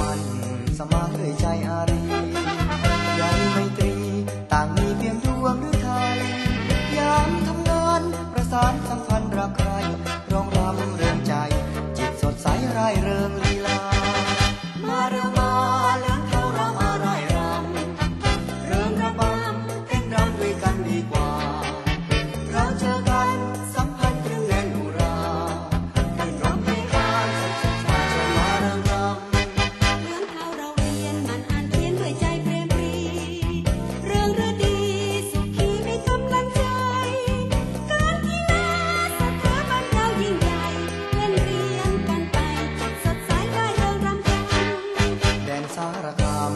มัน สมาเอ่ยใจอารี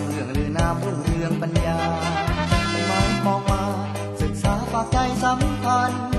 เรื่องลือนาผู้เรืองปัญญาไม่มองมองมา ศึกษาฝากใจสำคัญ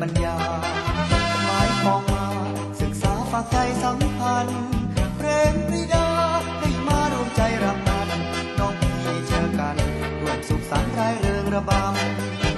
ปัญญาหมายมองมา ศึกษาฝากใจสัมพันธ์เพลงปริดาให้มารวมใจรำนันน้องพี่เชื่อกันร่วมสุขสันต์รายเริงระบำ